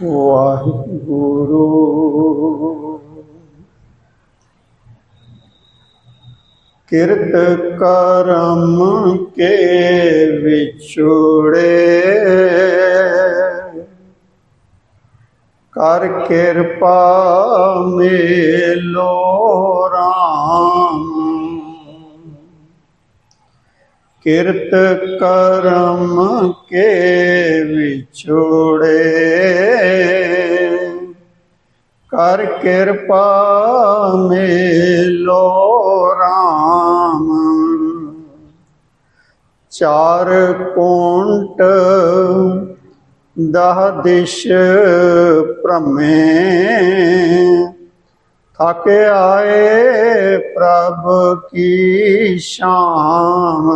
ਵਾਹਿਗੁਰੂ। ਕਿਰਤ ਕਰਮ ਕੇ ਵਿਛੁੜੇ। ਕਰ ਕਿਰਪਾ ਮੇਲੋ ਰਾਮ। ਕਿਰਤ ਕਰਮ ਕੇ ਵਿਛੋੜੇ। ਕਰ ਕਿਰਪਾ ਮੇਲੋ ਰਾਮ। ਚਾਰ ਕੋੰਟ ਦਹ ਦਿਸ਼ ਭ੍ਰਮੇ। ਥਕ ਆਏ ਪ੍ਰਭ ਕੀ ਸ਼ਾਮ।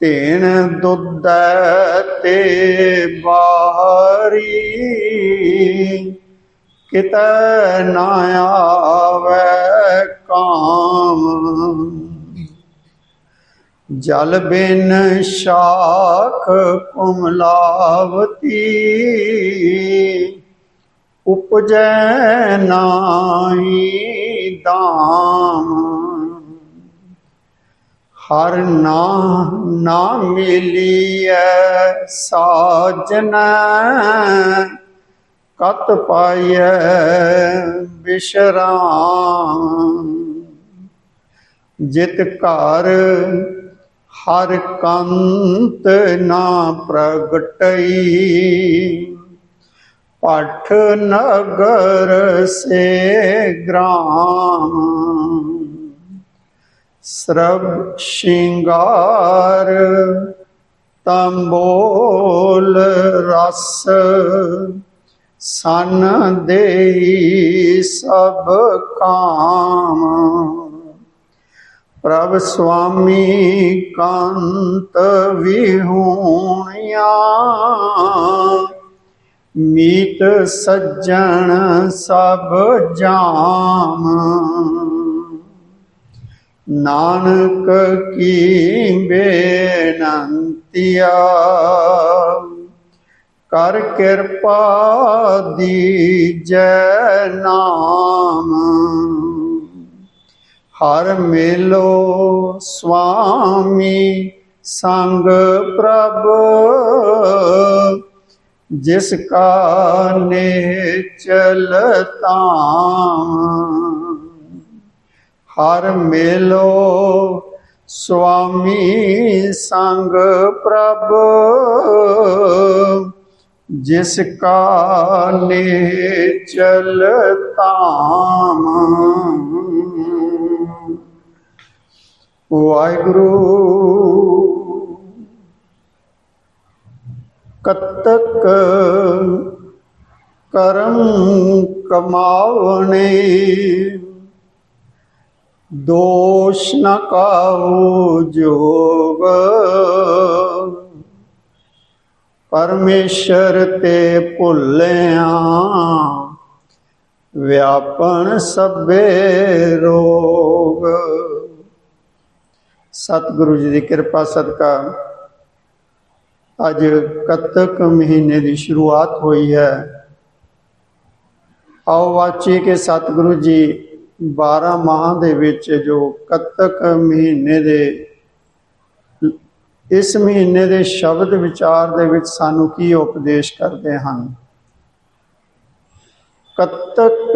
ਤੇਣ ਦੁੱਧ ਤੇ ਬਾਹਰੀ, ਕਿਤੈ ਨਾ ਆਵੇ ਕਾਮ। ਜਲ ਬਿਨ ਸ਼ਾਖ ਕੁਮਲਾਵਤੀ ਉਪਜੈ ਨਾਹੀ ਦਾਮ ਹਰ ਨਾ ਨਾ ਮਿਲੀਐ ਸਾਜਨ, ਕਤ ਪਾਈਐ ਬਿਸ਼ਰਾਮ। ਜਿਤ ਘਰ ਹਰ ਕੰਤ ਨਾ ਪ੍ਰਗਟਈ। ਪਠ ਨਗਰ ਸੇ ਗ੍ਰਾਮ। ਸਰਬ ਸ਼ਿੰਗਾਰ ਤੰਬੋਲ ਰਸ ਸਨ ਦੇਈ ਸਭ ਕਾਮ। ਪ੍ਰਭ ਸੁਆਮੀ ਕੰਤ ਵਿਹੂਣਿਆ ਮੀਤ ਸੱਜਣ ਸਭ ਜਾਮ। ਨਾਨਕ ਕੀ ਬੇਨੰਤੀਆ, ਕਰ ਕਿਰਪਾ ਦੀਜੈ ਨਾਮ। ਹਰ ਮਿਲੋ ਸੁਆਮੀ ਸੰਗ ਪ੍ਰਭ ਜਿਸ ਕਾ ਨੇ ਚਲਤਾ। ਹਰ ਮੇਲੋ ਸੁਆਮੀ ਸੰਗ ਪ੍ਰਭ। ਜਿਸ ਕਾ ਨੇ ਚਲਤਾ। ਵਾਹਿਗੁਰੂ ਕਤਕ ਕਰਮ ਕਮਾਵਣੇ, ਦੋਸ਼ ਨ ਕਾਉ ਜੋਗ। ਪਰਮੇਸ਼ਰ ਤੇ ਭੁੱਲਿਆ ਵਿਆਪਨ ਸਭੇ ਰੋਗ। ਸਤਿਗੁਰੂ ਜੀ ਦੀ ਕਿਰਪਾ, ਸਦਕਾ ਅੱਜ ਕੱਤਕ ਮਹੀਨੇ ਦੀ ਸ਼ੁਰੂਆਤ ਹੋਈ ਹੈ। ਆਓ ਵਾਚੀ ਕਿ ਸਤਿਗੁਰੂ ਜੀ 12 ਮਾਹ ਦੇ ਵਿੱਚ ਜੋ ਕੱਤਕ ਮਹੀਨੇ ਦੇ ਇਸ ਮਹੀਨੇ ਦੇ ਸ਼ਬਦ ਵਿਚਾਰ ਦੇ ਵਿੱਚ ਸਾਨੂੰ ਕੀ ਉਪਦੇਸ਼ ਕਰਦੇ ਹਨ? ਕੱਤਕ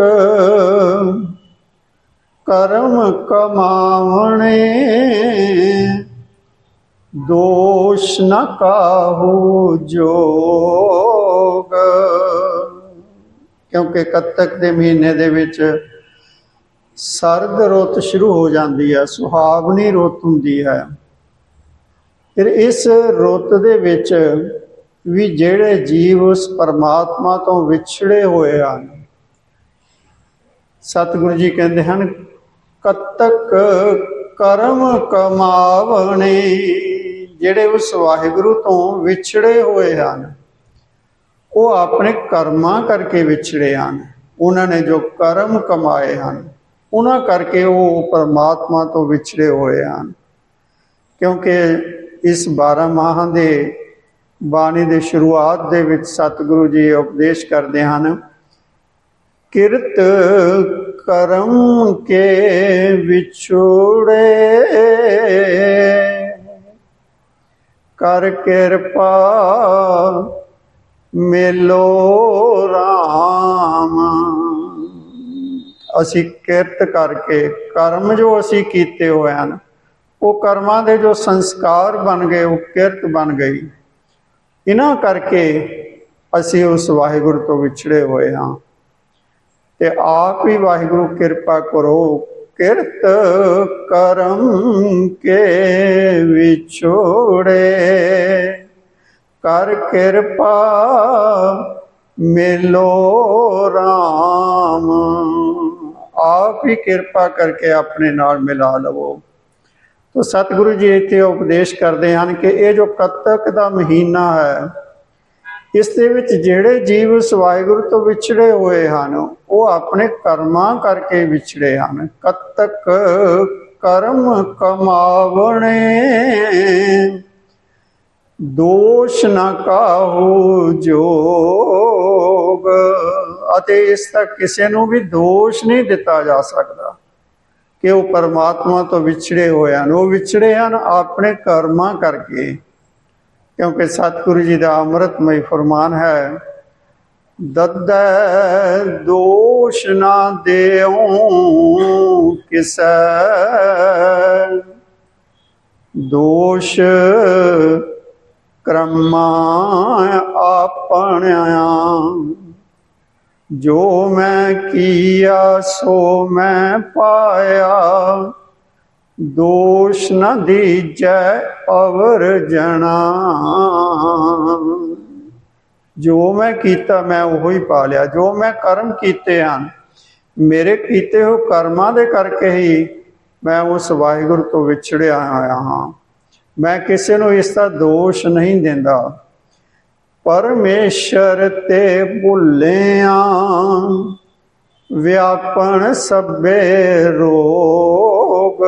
ਕਰਮ ਕਮਾਵਣੇ ਦੋਸ਼ ਨ ਕਾਹੂ ਜੋਗ। ਕਿਉਂਕਿ ਕੱਤਕ ਦੇ ਮਹੀਨੇ ਦੇ ਵਿੱਚ ਸਰਦ ਰੁੱਤ ਸ਼ੁਰੂ ਹੋ ਜਾਂਦੀ ਹੈ, ਸੁਹਾਵਣੀ ਰੁੱਤ ਹੁੰਦੀ ਹੈ। ਫਿਰ ਇਸ ਰੁੱਤ ਦੇ ਵਿੱਚ ਵੀ ਜਿਹੜੇ ਜੀਵ ਉਸ ਪਰਮਾਤਮਾ ਤੋਂ ਵਿਛੜੇ ਹੋਏ ਹਨ, ਸਤਿਗੁਰੂ ਜੀ ਕਹਿੰਦੇ ਹਨ, ਕੱਤਕ ਕਰਮ ਕਮਾਵਣੇ ਜਿਹੜੇ ਉਸ ਵਾਹਿਗੁਰੂ ਤੋਂ ਵਿਛੜੇ ਹੋਏ ਹਨ, ਉਹ ਆਪਣੇ ਕਰਮਾਂ ਕਰਕੇ ਵਿਛੜੇ ਹਨ। ਉਹਨਾਂ ਨੇ ਜੋ ਕਰਮ ਕਮਾਏ ਹਨ, ਉਹਨਾਂ ਕਰਕੇ ਉਹ ਪਰਮਾਤਮਾ ਤੋਂ ਵਿਛੜੇ ਹੋਏ ਹਨ। ਕਿਉਂਕਿ ਇਸ 12 ਮਾਹਾਂ ਦੇ ਬਾਣੀ ਦੇ ਸ਼ੁਰੂਆਤ ਦੇ ਵਿੱਚ ਸਤਿਗੁਰੂ ਜੀ ਉਪਦੇਸ਼ ਕਰਦੇ ਹਨ, ਕਿਰਤ ਕਰਮ ਕੇ ਵਿਛੋੜੇ। ਕਰ ਕਿਰਪਾ ਮਿਲੋ ਰਾਮ। ਅਸੀਂ ਕਿਰਤ ਕਰਕੇ ਕਰਮ ਜੋ ਅਸੀਂ ਕੀਤੇ ਹੋਏ ਹਨ, ਉਹ ਕਰਮਾਂ ਦੇ ਜੋ ਸੰਸਕਾਰ ਬਣ ਗਏ, ਉਹ ਕਿਰਤ ਬਣ ਗਈ। ਇਹਨਾਂ ਕਰਕੇ ਅਸੀਂ ਉਸ ਵਾਹਿਗੁਰੂ ਤੋਂ ਵਿਛੜੇ ਹੋਏ ਹਾਂ। ਤੇ ਆਪ ਹੀ ਵਾਹਿਗੁਰੂ ਕਿਰਪਾ ਕਰੋ। ਕਿਰਤ ਕਰਮ ਕੇ ਵਿਛੋੜੇ। ਕਰ ਕਿਰਪਾ ਮਿਲੋ RAM ਆਪ ਹੀ ਕਿਰਪਾ ਕਰਕੇ ਆਪਣੇ ਨਾਲ ਮਿਲਾ ਲਵੋ। ਤੋ ਸਤਿਗੁਰੂ ਜੀ ਇੱਥੇ ਉਪਦੇਸ਼ ਕਰਦੇ ਹਨ ਕਿ ਇਹ ਜੋ ਕੱਤਕ ਦਾ ਮਹੀਨਾ ਹੈ ਇਸ ਦੇ ਵਿੱਚ ਜਿਹੜੇ ਜੀਵ ਉਸ ਤੋਂ ਵਿਛੜੇ ਹੋਏ ਹਨ, ਉਹ ਆਪਣੇ ਕਰਮਾਂ ਕਰਕੇ ਵਿਛੜੇ ਹਨ। ਕਤਕ ਕਰਮ ਕਮਾਵਣੇ, ਦੋਸ਼ ਨਾ ਕਾਹੂ ਜੋਗ। ਅਤੇ ਇਸ ਦਾ ਕਿਸੇ ਨੂੰ ਵੀ ਦੋਸ਼ ਨਹੀਂ ਦਿੱਤਾ ਜਾ ਸਕਦਾ ਕਿ ਉਹ ਪਰਮਾਤਮਾ ਤੋਂ ਵਿਛੜੇ ਹੋਏ ਹਨ। ਉਹ ਵਿਛੜੇ ਹਨ ਆਪਣੇ ਕਰਮਾਂ ਕਰਕੇ। ਕਿਉਂਕਿ ਸਤਿਗੁਰੂ ਜੀ ਦਾ ਅੰਮ੍ਰਿਤਮਈ ਫਰਮਾਨ ਹੈ, ਦੱਦੈ ਦੋਸ਼ ਨਾ ਦੇਉ ਕਿਸੈ। ਦੋਸ਼ ਕਰਮਾਂ ਆਪਣਿਆ, ਜੋ ਮੈਂ ਕੀਆ ਸੋ ਮੈਂ ਪਾਇਆ। ਦੋਸ਼ ਨ ਦੀਜੈ ਅਵਰ ਜਣਾ। ਜੋ ਮੈਂ ਕੀਤਾ ਮੈਂ ਉਹੋ ਹੀ ਪਾ ਲਿਆ। ਜੋ ਮੈਂ ਕਰਮ ਕੀਤੇ ਹਨ, ਮੇਰੇ ਕੀਤੇ ਹੋ ਕਰਮਾਂ ਦੇ ਕਰਕੇ ਹੀ ਮੈਂ ਉਸ ਵਾਹਿਗੁਰੂ ਤੋਂ ਵਿਛੜਿਆ ਆਇਆ ਹਾਂ। ਮੈਂ ਕਿਸੇ ਨੂੰ ਇਸ ਦਾ ਦੋਸ਼ ਨਹੀਂ ਦਿੰਦਾ। ਪਰਮੇਸ਼ਰ ਤੇ ਭੁੱਲਿਆ ਵਿਆਪਣ ਸਭੇ ਰੋ ਰੋਗ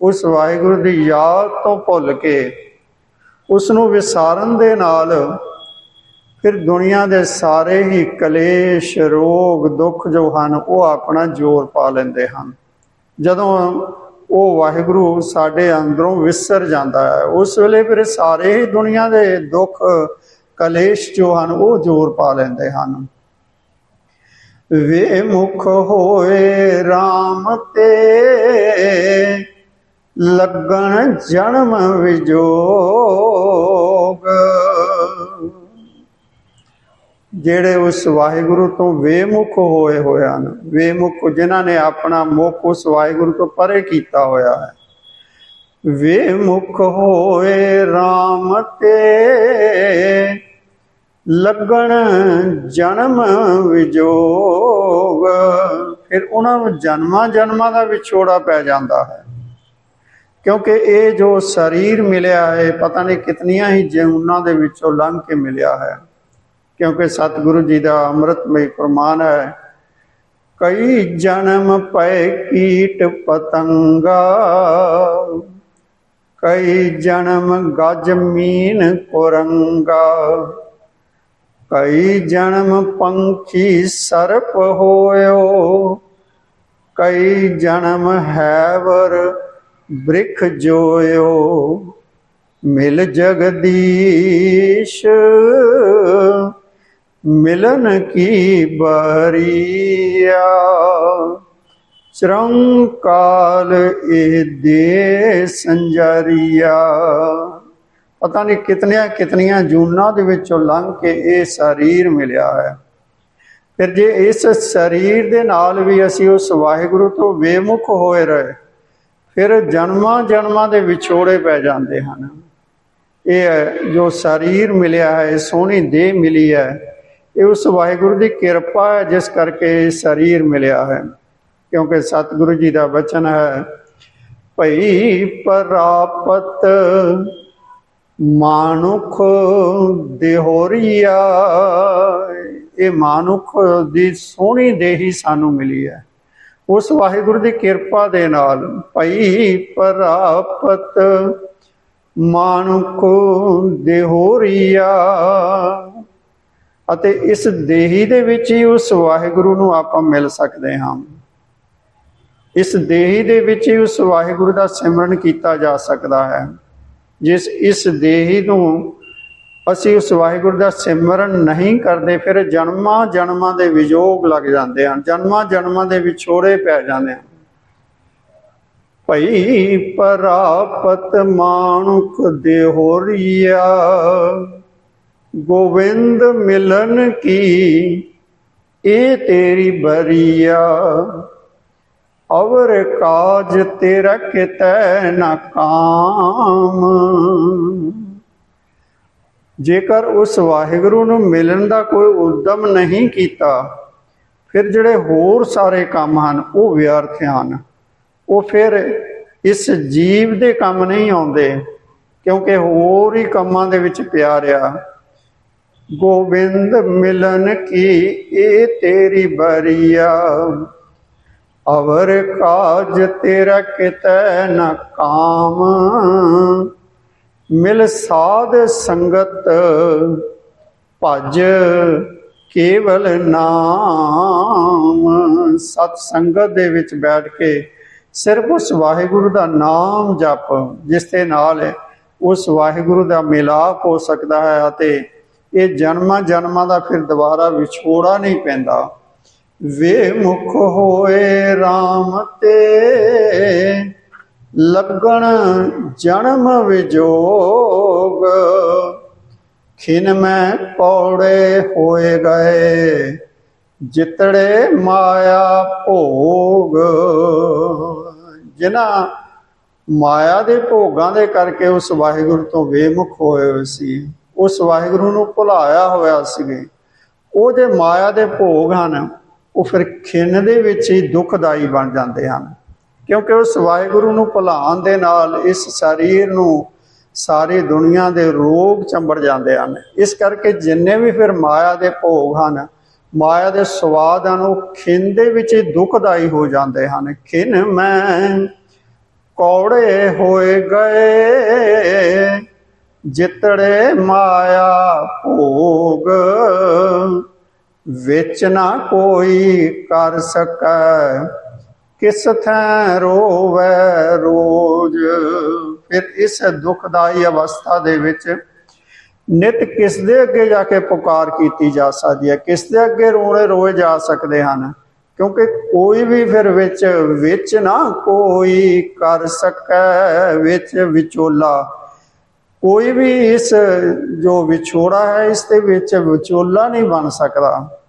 ਉਸ ਵਾਹਿਗੁਰੂ ਦੀ ਯਾਦ ਤੋਂ ਭੁੱਲ ਕੇ ਉਸ ਨੂੰ ਵਿਸਾਰਨ ਦੇ ਨਾਲ ਫਿਰ ਦੁਨੀਆ ਦੇ ਸਾਰੇ ਹੀ ਕਲੇਸ਼, ਰੋਗ, ਦੁੱਖ ਜੋ ਹਨ, ਉਹ ਆਪਣਾ ਜ਼ੋਰ ਪਾ ਲੈਂਦੇ ਹਨ। ਜਦੋਂ ਉਹ ਵਾਹਿਗੁਰੂ ਸਾਡੇ ਅੰਦਰੋਂ ਵਿਸਰ ਜਾਂਦਾ ਹੈ, ਉਸ ਵੇਲੇ ਫਿਰ ਸਾਰੇ ਹੀ ਦੁਨੀਆ ਦੇ ਦੁੱਖ, ਕਲੇਸ਼ ਜੋ ਹਨ, ਉਹ ਜ਼ੋਰ ਪਾ ਲੈਂਦੇ ਹਨ। ਵੇ ਮੁਖ ਹੋਏ RAM ਤੇ। ਲੱਗਣ ਜਨਮ ਵਿਜੋਗ। ਜਿਹੜੇ ਉਸ ਵਾਹਿਗੁਰੂ ਤੋਂ ਵੇਮੁਖ ਹੋਏ ਹੋਏ ਹਨ, ਵੇਮੁਖ ਜਿਨ੍ਹਾਂ ਨੇ ਆਪਣਾ ਮੁਖ ਉਸ ਵਾਹਿਗੁਰੂ ਤੋਂ ਪਰੇ ਕੀਤਾ ਹੋਇਆ ਹੈ। ਵੇਮੁਖ ਹੋਏ RAM ਤੇ। ਲੱਗਣ ਜਨਮ ਵਿਜੋਗ। ਫਿਰ ਉਹਨਾਂ ਨੂੰ ਜਨਮਾਂ ਜਨਮਾਂ ਦਾ ਵਿਛੋੜਾ ਪੈ ਜਾਂਦਾ ਹੈ। ਕਿਉਂਕਿ ਇਹ ਜੋ ਸਰੀਰ ਮਿਲਿਆ ਹੈ ਪਤਾ ਨਹੀਂ ਕਿਤਨੀਆਂ ਹੀ ਜੂਨਾਂ ਦੇ ਵਿੱਚੋਂ ਲੰਘ ਕੇ ਮਿਲਿਆ ਹੈ। ਕਿਉਂਕਿ ਸਤਿਗੁਰੂ ਜੀ ਦਾ ਅੰਮ੍ਰਿਤਮਈ ਫਰਮਾਨ ਹੈ, ਕਈ ਜਨਮ ਪਏ ਕੀਟ ਪਤੰਗਾ, ਕਈ ਜਨਮ ਗਜ ਮੀਨ ਕੁਰੰਗਾ। ਕਈ ਜਨਮ ਪੰਖੀ ਸਰਪ ਹੋਇਓ, ਕਈ ਜਨਮ ਹੈਵਰ ਬ੍ਰਿਖ ਜੋਇਓ। ਮਿਲ ਜਗਦੀਸ਼, ਮਿਲਨ ਕੀ ਬਰੀਆ। ਚਰੰਕਾਲ ਇਹ ਦੇ ਸੰਜਰੀਆ। ਪਤਾ ਨਹੀਂ ਕਿਤਨੀਆਂ ਕਿਤਨੀਆਂ ਜੂਨਾਂ ਦੇ ਵਿੱਚੋਂ ਲੰਘ ਕੇ ਇਹ ਸਰੀਰ ਮਿਲਿਆ ਹੈ। ਫਿਰ ਜੇ ਇਸ ਸਰੀਰ ਦੇ ਨਾਲ ਵੀ ਅਸੀਂ ਉਸ ਵਾਹਿਗੁਰੂ ਤੋਂ ਵੇਮੁਖ ਹੋਏ ਰਹੇ, ਫਿਰ ਜਨਮਾਂ ਜਨਮਾਂ ਦੇ ਵਿਛੋੜੇ ਪੈ ਜਾਂਦੇ ਹਨ। ਇਹ ਜੋ ਸਰੀਰ ਮਿਲਿਆ ਹੈ ਸੋਹਣੀ ਦੇਹ ਮਿਲੀ ਹੈ, ਇਹ ਉਸ ਵਾਹਿਗੁਰੂ ਦੀ ਕਿਰਪਾ ਹੈ, ਜਿਸ ਕਰਕੇ ਇਹ ਸਰੀਰ ਮਿਲਿਆ ਹੈ। ਕਿਉਂਕਿ ਸਤਿਗੁਰੂ ਜੀ ਦਾ ਵਚਨ ਹੈ, ਭਈ ਪ੍ਰਾਪਤ ਮਾਨੁਖ ਦੇਹੋਰੀਆ। ਇਹ ਮਾਨੁਖ ਦੀ ਸੋਹਣੀ ਦੇਹੀ ਸਾਨੂੰ ਮਿਲੀ ਹੈ। ਉਸ ਵਾਹਿਗੁਰੂ ਦੀ ਕਿਰਪਾ ਦੇ ਨਾਲ ਭਈ ਪ੍ਰਾਪਤ ਮਾਨੁਖ ਦੇਹੋਰੀਆ। ਅਤੇ ਇਸ ਦੇਹੀ ਦੇ ਵਿੱਚ ਹੀ ਉਸ ਵਾਹਿਗੁਰੂ ਨੂੰ ਆਪਾਂ ਮਿਲ ਸਕਦੇ ਹਾਂ। ਇਸ ਦੇਹੀ ਦੇ ਵਿੱਚ ਹੀ ਉਸ ਵਾਹਿਗੁਰੂ ਦਾ ਸਿਮਰਨ ਕੀਤਾ ਜਾ ਸਕਦਾ ਹੈ। ਜਿਸ ਇਸ ਦੇਹੀ ਨੂੰ ਅਸੀਂ ਉਸ ਵਾਹਿਗੁਰੂ ਦਾ ਸਿਮਰਨ ਨਹੀਂ ਕਰਦੇ, ਫਿਰ ਜਨਮਾਂ ਜਨਮਾਂ ਦੇ ਵਿਜੋਗ ਲੱਗ ਜਾਂਦੇ ਹਨ ਜਨਮਾਂ ਜਨਮਾਂ ਦੇ ਵਿਛੋੜੇ ਪੈ ਜਾਂਦੇ ਹਨ। ਭਈ ਪਰਾਪਤ ਮਾਨੁਖ ਦੇਹੋਰੀਆ, ਗੋਵਿੰਦ ਮਿਲਨ ਕੀ, ਇਹ ਤੇਰੀ ਬਰੀਆ। ਅਵਰ ਕਾਜ ਤੇਰਾ ਕਿਤੈ ਨਾ ਕਾਮ। ਜੇਕਰ ਉਸ ਵਾਹਿਗੁਰੂ ਨੂੰ ਮਿਲਣ ਦਾ ਕੋਈ ਉਦਮ ਨਹੀਂ ਕੀਤਾ, ਫਿਰ ਜਿਹੜੇ ਹੋਰ ਸਾਰੇ ਕੰਮ ਹਨ, ਉਹ ਵਿਅਰਥ ਹਨ। ਉਹ ਫਿਰ ਇਸ ਜੀਵ ਦੇ ਕੰਮ ਨਹੀਂ ਆਉਂਦੇ, ਕਿਉਂਕਿ ਹੋਰ ਹੀ ਕੰਮਾਂ ਦੇ ਵਿੱਚ ਪਿਆ ਰਿਹਾ। ਗੋਬਿੰਦ ਮਿਲਨ ਕੀ, ਇਹ ਤੇਰੀ ਬਰੀਆ। ਅਵਰ ਕਾਜ ਤੇਰਾ ਕਿਤੈ ਨ ਕਾਮ। ਮਿਲ ਸਾਧ ਸੰਗਤ ਭਜ ਕੇਵਲ ਨਾਮ। ਸਤ ਸੰਗਤ ਦੇ ਵਿੱਚ ਬੈਠ ਕੇ ਸਿਰਫ ਉਸ ਵਾਹਿਗੁਰੂ ਦਾ ਨਾਮ ਜਪ, ਜਿਸ ਦੇ ਨਾਲ ਉਸ ਵਾਹਿਗੁਰੂ ਦਾ ਮਿਲਾਪ ਹੋ ਸਕਦਾ ਹੈ ਅਤੇ ਇਹ ਜਨਮਾਂ ਜਨਮਾਂ ਦਾ ਫਿਰ ਦੁਬਾਰਾ ਵਿਛੋੜਾ ਨਹੀਂ ਪੈਂਦਾ। ਵੇ ਮੁਖ ਹੋਏ RAM ਤੇ, ਲੱਗਣ ਜਨਮ ਵਿਜੋਗ। ਖਿਨ ਮੈਂ ਪੌੜੇ ਹੋਏ ਗਏ, ਜਿਤੜੇ ਮਾਇਆ ਭੋਗ। ਜਿਨ੍ਹਾਂ ਮਾਇਆ ਦੇ ਭੋਗਾਂ ਦੇ ਕਰਕੇ ਉਸ ਵਾਹਿਗੁਰੂ ਤੋਂ ਵੇਮੁਖ ਹੋਏ ਹੋਏ ਸੀ, ਉਸ ਵਾਹਿਗੁਰੂ ਨੂੰ ਭੁਲਾਇਆ ਹੋਇਆ ਸੀਗੇ। ਉਹ ਜੇ ਮਾਇਆ ਦੇ ਭੋਗ ਹਨ ਉਹ ਫਿਰ ਖਿੰਨ ਦੇ ਵਿੱਚ ਹੀ ਦੁਖਦਾਈ ਬਣ ਜਾਂਦੇ ਹਨ। ਕਿਉਂਕਿ ਉਸ ਵਾਹਿਗੁਰੂ ਨੂੰ ਭੁਲਾਉਣ ਦੇ ਨਾਲ ਇਸ ਸਰੀਰ ਨੂੰ ਸਾਰੀ ਦੁਨੀਆ ਦੇ ਰੋਗ ਚੰਬੜ ਜਾਂਦੇ ਹਨ। ਇਸ ਕਰਕੇ ਜਿੰਨੇ ਵੀ ਫਿਰ ਮਾਇਆ ਦੇ ਭੋਗ ਹਨ, ਮਾਇਆ ਦੇ ਸਵਾਦ ਹਨ, ਉਹ ਖਿੰਨ ਦੇ ਵਿੱਚ ਹੀ ਦੁਖਦਾਈ ਹੋ ਜਾਂਦੇ ਹਨ। ਖਿੰਨ ਮੈਂ ਕੌੜੇ ਹੋਏ ਗਏ, ਜਿਤੜੇ ਮਾਇਆ ਭੋਗ। ਵਿੱਚ ਨਾ ਕੋਈ ਕਰ ਸਕੈ। ਕਿਸ ਥੈ ਰੋਵੈ ਰੋਜ? ਫਿਰ ਇਸ ਦੁਖਦਾਈ ਅਵਸਥਾ ਦੇ ਵਿੱਚ ਨਿਤ ਕਿਸ ਦੇ ਅੱਗੇ ਜਾ ਕੇ ਪੁਕਾਰ ਕੀਤੀ ਜਾ ਸਕਦੀ ਹੈ? ਕਿਸ ਦੇ ਅੱਗੇ ਰੋਣੇ ਰੋਏ ਜਾ ਸਕਦੇ ਹਨ? ਕਿਉਂਕਿ ਕੋਈ ਵੀ ਫਿਰ ਵਿੱਚ ਵਿੱਚ ਨਾ ਕੋਈ ਕਰ ਸਕੈ। ਵਿੱਚ ਵਿਚੋਲਾ ਕੋਈ ਵੀ ਇਸ, ਜੋ ਵਿਛੋੜਾ ਹੈ, ਇਸ ਦੇ ਵਿੱਚ ਵਿਚੋਲਾ ਨਹੀਂ ਬਣ ਸਕਦਾ।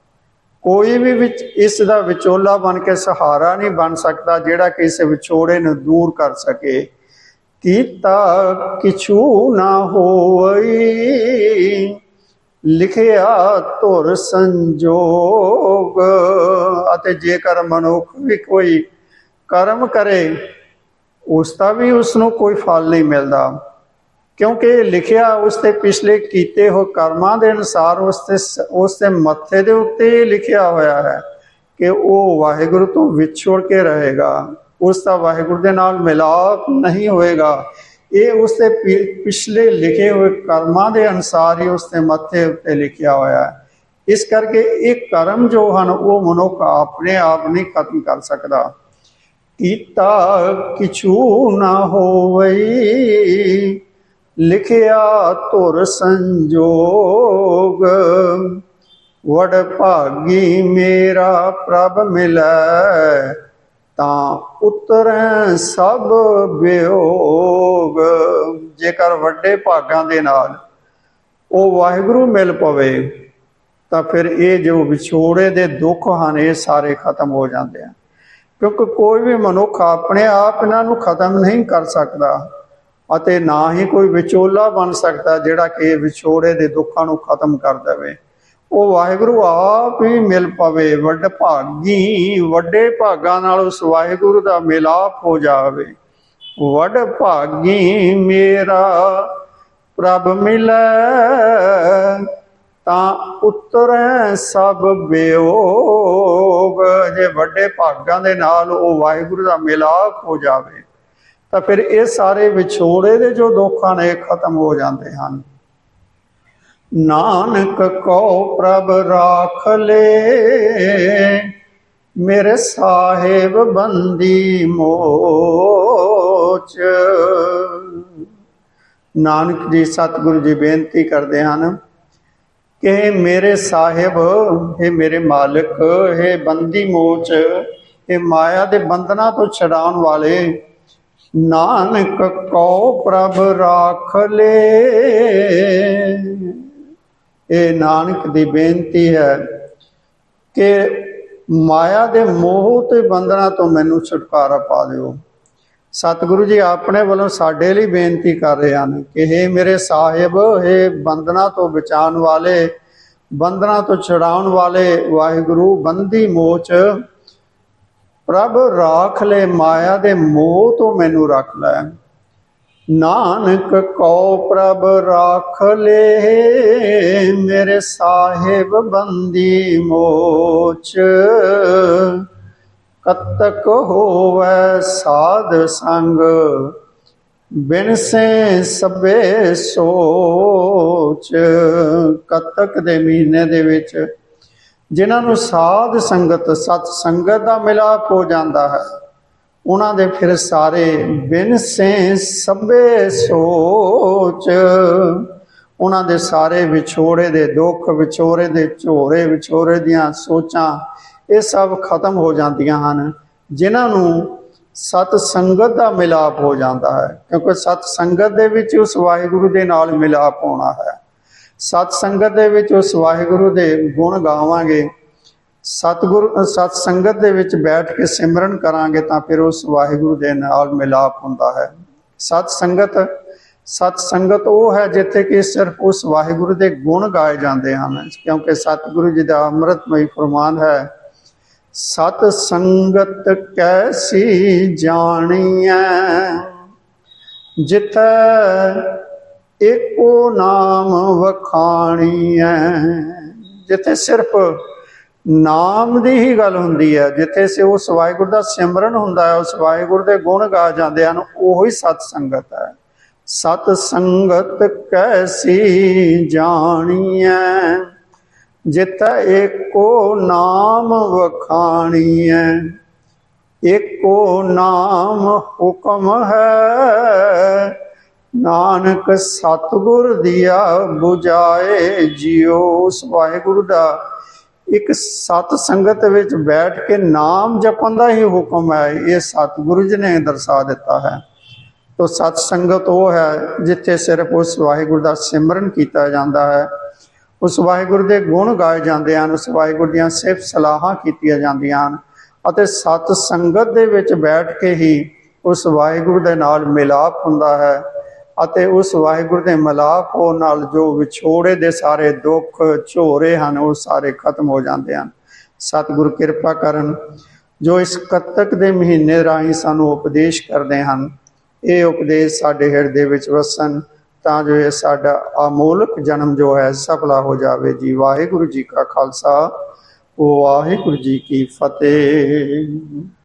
ਕੋਈ ਵੀ ਵਿੱਚ, ਇਸ ਦਾ ਵਿਚੋਲਾ ਬਣ ਕੇ ਸਹਾਰਾ ਨਹੀਂ ਬਣ ਸਕਦਾ, ਜਿਹੜਾ ਕਿ ਇਸ ਵਿਛੋੜੇ ਨੂੰ ਦੂਰ ਕਰ ਸਕੇ। ਕੀਤਾ ਕਿਛੂ ਨਾ ਹੋਈ। ਲਿਖਿਆ ਧੁਰ ਸੰਜੋਗ। ਅਤੇ ਜੇਕਰ ਮਨੁੱਖ ਵੀ ਕੋਈ ਕਰਮ ਕਰੇ, ਉਸ ਦਾ ਵੀ ਉਸ ਨੂੰ ਕੋਈ ਫਲ ਨਹੀਂ ਮਿਲਦਾ। ਕਿਉਂਕਿ ਲਿਖਿਆ ਉਸ ਤੇ ਪਿਛਲੇ ਕੀਤੇ ਹੋਏ ਕਰਮਾਂ ਦੇ ਅਨੁਸਾਰ ਉਸ ਤੇ ਉਸ ਦੇ ਮੱਥੇ ਦੇ ਉੱਤੇ ਲਿਖਿਆ ਹੋਇਆ ਹੈ ਕਿ ਉਹ ਵਾਹਿਗੁਰੂ ਤੋਂ ਵਿਛੜ ਕੇ ਰਹੇਗਾ। ਉਸ ਦਾ ਵਾਹਿਗੁਰੂ ਦੇ ਨਾਲ ਮਿਲਾਪ ਨਹੀਂ ਹੋਏਗਾ। ਇਹ ਉਸ ਦੇ ਪਿਛਲੇ ਲਿਖੇ ਹੋਏ ਕਰਮਾਂ ਦੇ ਅਨੁਸਾਰ ਹੀ ਉਸ ਦੇ ਮੱਥੇ ਉੱਤੇ ਲਿਖਿਆ ਹੋਇਆ ਹੈ। ਇਸ ਕਰਕੇ ਇਹ ਕਰਮ ਜੋ ਹਨ, ਉਹ ਮਨੁੱਖ ਆਪਣੇ ਆਪ ਨਹੀਂ ਖਤਮ ਕਰ ਸਕਦਾ। ਕੀਤਾ ਕਿਛੂ ਨਾ ਹੋਵਈ। ਲਿਖਿਆ ਧੁਰ ਸੰਜੋਗ। ਵਡ ਭਾਗੀ ਮੇਰਾ ਪ੍ਰਭ ਮਿਲੈ, ਤਾਂ ਉਤਰੈ ਸਭ ਵਿਯੋਗ ਜੇਕਰ ਵੱਡੇ ਭਾਗਾਂ ਦੇ ਨਾਲ ਉਹ ਵਾਹਿਗੁਰੂ ਮਿਲ ਪਵੇ, ਤਾਂ ਫਿਰ ਇਹ ਜੋ ਵਿਛੋੜੇ ਦੇ ਦੁੱਖ ਹਨ, ਇਹ ਸਾਰੇ ਖਤਮ ਹੋ ਜਾਂਦੇ ਆ ਕਿਉਂਕਿ ਕੋਈ ਵੀ ਮਨੁੱਖ ਆਪਣੇ ਆਪ ਇਹਨਾਂ ਨੂੰ ਖਤਮ ਨਹੀਂ ਕਰ ਸਕਦਾ। ਅਤੇ ਨਾ ਹੀ ਕੋਈ ਵਿਚੋਲਾ ਬਣ ਸਕਦਾ ਜਿਹੜਾ ਕਿ ਵਿਛੋੜੇ ਦੇ ਦੁੱਖਾਂ ਨੂੰ ਖਤਮ ਕਰ ਦੇਵੇ। ਉਹ ਵਾਹਿਗੁਰੂ ਆਪ ਹੀ ਮਿਲ ਪਵੇ, ਵੱਡ ਭਾਗੀ, ਵੱਡੇ ਭਾਗਾਂ ਨਾਲ ਉਸ ਵਾਹਿਗੁਰੂ ਦਾ ਮਿਲਾਪ ਹੋ ਜਾਵੇ। ਵੱਡ ਭਾਗੀ, ਮੇਰਾ ਪ੍ਰਭ ਮਿਲੈ, ਤਾਂ ਉਤਰੈ ਸਭ ਵਿਯੋਗ ਜੇ ਵੱਡੇ ਭਾਗਾਂ ਦੇ ਨਾਲ ਉਹ ਵਾਹਿਗੁਰੂ ਦਾ ਮਿਲਾਪ ਹੋ ਜਾਵੇ ਤਾਂ ਫਿਰ ਇਹ ਸਾਰੇ ਵਿਛੋੜੇ ਦੇ ਜੋ ਦੁੱਖਾਂ ਨੇ ਖਤਮ ਹੋ ਜਾਂਦੇ ਹਨ। ਨਾਨਕ ਕੋ ਪ੍ਰਭ ਰਾਖ ਲੈ, ਮੇਰੇ ਸਾਹਿਬ ਬੰਦੀ ਮੋਚ। ਨਾਨਕ ਜੀ ਸਤਿਗੁਰੂ ਜੀ ਬੇਨਤੀ ਕਰਦੇ ਹਨ ਕਿ ਮੇਰੇ ਸਾਹਿਬ हे ਮੇਰੇ ਮਾਲਕ हे ਬੰਦੀ ਮੋਚ ਇਹ ਮਾਇਆ ਦੇ ਬੰਧਨਾਂ ਤੋਂ ਛਡਾਉਣ ਵਾਲੇ ਨਾਨਕ ਕੋ ਪ੍ਰਭ ਰਾਖ ਲੈ। ਇਹ ਨਾਨਕ ਦੀ ਬੇਨਤੀ ਹੈ ਕਿ ਮਾਇਆ ਦੇ ਮੋਹ ਤੇ ਬੰਧਨਾਂ ਤੋਂ ਮੈਨੂੰ ਛੁਟਕਾਰਾ ਪਾ ਦਿਓ। ਸਤਿਗੁਰੂ ਜੀ, ਆਪਣੇ ਵੱਲੋਂ ਸਾਡੇ ਲਈ ਬੇਨਤੀ ਕਰ ਰਹੇ ਹਨ ਕਿ हे ਮੇਰੇ ਸਾਹਿਬ हे ਬੰਧਨਾਂ ਤੋਂ ਬਚਾਉਣ ਵਾਲੇ, ਬੰਧਨਾਂ ਤੋਂ ਛਡਾਉਣ ਵਾਲੇ ਵਾਹਿਗੁਰੂ, ਬੰਦੀ ਮੋਚ ਪ੍ਰਭ ਰਾਖ ਲੈ ਮਾਇਆ ਦੇ ਮੋਹ ਤੋਂ ਮੈਨੂੰ ਰੱਖ ਲੈ। ਨਾਨਕ ਕੋ ਪ੍ਰਭ ਰਾਖ ਲੈ, ਮੇਰੇ ਸਾਹਿਬ ਬੰਦੀ ਮੋਚ। ਕਤਕ ਹੋਵੇ ਸਾਧ ਸੰਗ, ਬਿਨ ਸੇ ਸਭੇ ਸੋਚ। ਕਤਕ ਦੇ ਮਹੀਨੇ ਦੇ ਵਿੱਚ ਜਿਨ੍ਹਾਂ ਨੂੰ ਸਾਧ ਸੰਗਤ, ਸਤ ਸੰਗਤ ਦਾ ਮਿਲਾਪ ਹੋ ਜਾਂਦਾ ਹੈ, ਉਹਨਾਂ ਦੇ ਫਿਰ ਸਾਰੇ ਬਿਨ ਸੇ ਸਭੇ ਸੋਚ। ਉਹਨਾਂ ਦੇ ਸਾਰੇ ਵਿਛੋੜੇ ਦੇ ਦੁੱਖ, ਵਿਛੋੜੇ ਦੇ ਝੋਰੇ, ਵਿਛੋੜੇ ਦੀਆਂ ਸੋਚਾਂ, ਇਹ ਸਭ ਖਤਮ ਹੋ ਜਾਂਦੀਆਂ ਹਨ, ਜਿਨ੍ਹਾਂ ਨੂੰ ਸਤ ਸੰਗਤ ਦਾ ਮਿਲਾਪ ਹੋ ਜਾਂਦਾ ਹੈ, ਕਿਉਂਕਿ ਸਤ ਸੰਗਤ ਦੇ ਵਿੱਚ ਉਸ ਵਾਹਿਗੁਰੂ ਦੇ ਨਾਲ ਮਿਲਾਪ ਹੋਣਾ ਹੈ। ਸਤ ਸੰਗਤ ਦੇ ਵਿੱਚ ਉਸ ਵਾਹਿਗੁਰੂ ਦੇ ਗੁਣ ਗਾਵਾਂਗੇ। ਸਤਿਗੁਰ, ਸਤ ਸੰਗਤ ਦੇ ਵਿੱਚ ਬੈਠ ਕੇ ਸਿਮਰਨ ਕਰਾਂਗੇ ਤਾਂ ਫਿਰ ਉਸ ਵਾਹਿਗੁਰੂ ਦੇ ਨਾਲ ਮਿਲਾਪ ਹੁੰਦਾ ਹੈ। ਸਤ ਸੰਗਤ ਸਤ ਸੰਗਤ ਉਹ ਹੈ ਜਿੱਥੇ ਕਿ ਸਿਰਫ ਉਸ ਵਾਹਿਗੁਰੂ ਦੇ ਗੁਣ ਗਾਏ ਜਾਂਦੇ ਹਨ, ਕਿਉਂਕਿ ਸਤਿਗੁਰੂ ਜੀ ਦਾ ਅੰਮ੍ਰਿਤਮਈ ਫਰਮਾਨ ਹੈ, ਸਤ ਸੰਗਤ ਕੈਸੀ ਜਾਣੀਐ, ਜਿਥੈ ਏਕੋ ਨਾਮ ਵਖਾਣੀਐ ਜਿੱਥੇ ਸਿਰਫ ਨਾਮ ਦੀ ਹੀ ਗੱਲ ਹੁੰਦੀ ਹੈ ਜਿੱਥੇ ਸੇ ਉਸ ਵਾਹਿਗੁਰੂ ਦਾ ਸਿਮਰਨ ਹੁੰਦਾ ਹੈ ਉਸ ਵਾਹਿਗੁਰੂ ਦੇ ਗੁਣ ਗਾ ਜਾਂਦੇ ਹਨ, ਉਹੀ ਸਤ ਸੰਗਤ ਹੈ ਸਤ ਸੰਗਤ ਕੈਸੀ ਜਾਣੀਐ ਜਿਤੈ ਏਕੋ ਨਾਮ ਵਖਾਣੀਐ ਏਕੋ ਨਾਮ ਹੁਕਮ ਹੈ ਨਾਨਕ ਸਤਿਗੁਰ ਦੀਆ 부ਜਾਏ ਜਿਉ ਉਸ ਵਾਹਿਗੁਰੂ ਦਾ। ਇੱਕ ਸਤ ਸੰਗਤ ਵਿੱਚ ਬੈਠ ਕੇ ਨਾਮ ਜਪਣ ਦਾ ਹੀ ਹੁਕਮ ਹੈ, ਇਹ ਸਤਿਗੁਰੂ ਜੀ ਨੇ ਦਰਸਾ ਦਿੱਤਾ ਹੈ। ਤੋ ਸਤ ਸੰਗਤ ਉਹ ਹੈ ਜਿੱਥੇ ਸਿਰਫ ਉਸ ਵਾਹਿਗੁਰੂ ਦਾ ਸਿਮਰਨ ਕੀਤਾ ਜਾਂਦਾ ਹੈ। ਉਸ ਵਾਹਿਗੁਰੂ ਦੇ ਗੁਣ ਗਾਏ ਜਾਂਦੇ ਹਨ, ਉਸ ਵਾਹਿਗੁਰੂ ਦੀਆਂ ਸਿਫਤ ਸਲਾਹਾਂ ਕੀਤੀਆਂ ਜਾਂਦੀਆਂ ਹਨ ਅਤੇ ਸਤ ਸੰਗਤ ਦੇ ਵਿੱਚ ਬੈਠ ਕੇ ਹੀ ਉਸ ਵਾਹਿਗੁਰੂ ਦੇ ਨਾਲ ਮਿਲਾਪ ਹੁੰਦਾ ਹੈ। ਅਤੇ ਉਸ ਵਾਹਿਗੁਰੂ ਦੇ ਮਿਲਾਪ ਹੋਣ ਨਾਲ ਜੋ ਵਿਛੋੜੇ ਦੇ ਸਾਰੇ ਦੁੱਖ ਝੋਰੇ ਹਨ, ਉਹ ਸਾਰੇ ਖਤਮ ਹੋ ਜਾਂਦੇ ਹਨ। ਸਤਿਗੁਰ ਕਿਰਪਾ ਕਰਨ, ਜੋ ਇਸ ਕੱਤਕ ਦੇ ਮਹੀਨੇ ਰਾਹੀਂ ਸਾਨੂੰ ਉਪਦੇਸ਼ ਕਰਦੇ ਹਨ, ਇਹ ਉਪਦੇਸ਼ ਸਾਡੇ ਹਿਰਦੇ ਵਿੱਚ ਵਸਣ, ਤਾਂ ਜੋ ਇਹ ਸਾਡਾ ਅਮੋਲਕ ਜਨਮ ਜੋ ਹੈ, ਸਫਲਾ ਹੋ ਜਾਵੇ। ਜੀ ਵਾਹਿਗੁਰੂ ਜੀ ਕਾ ਖਾਲਸਾ, ਵਾਹਿਗੁਰੂ ਜੀ ਕੀ ਫਤਿਹ।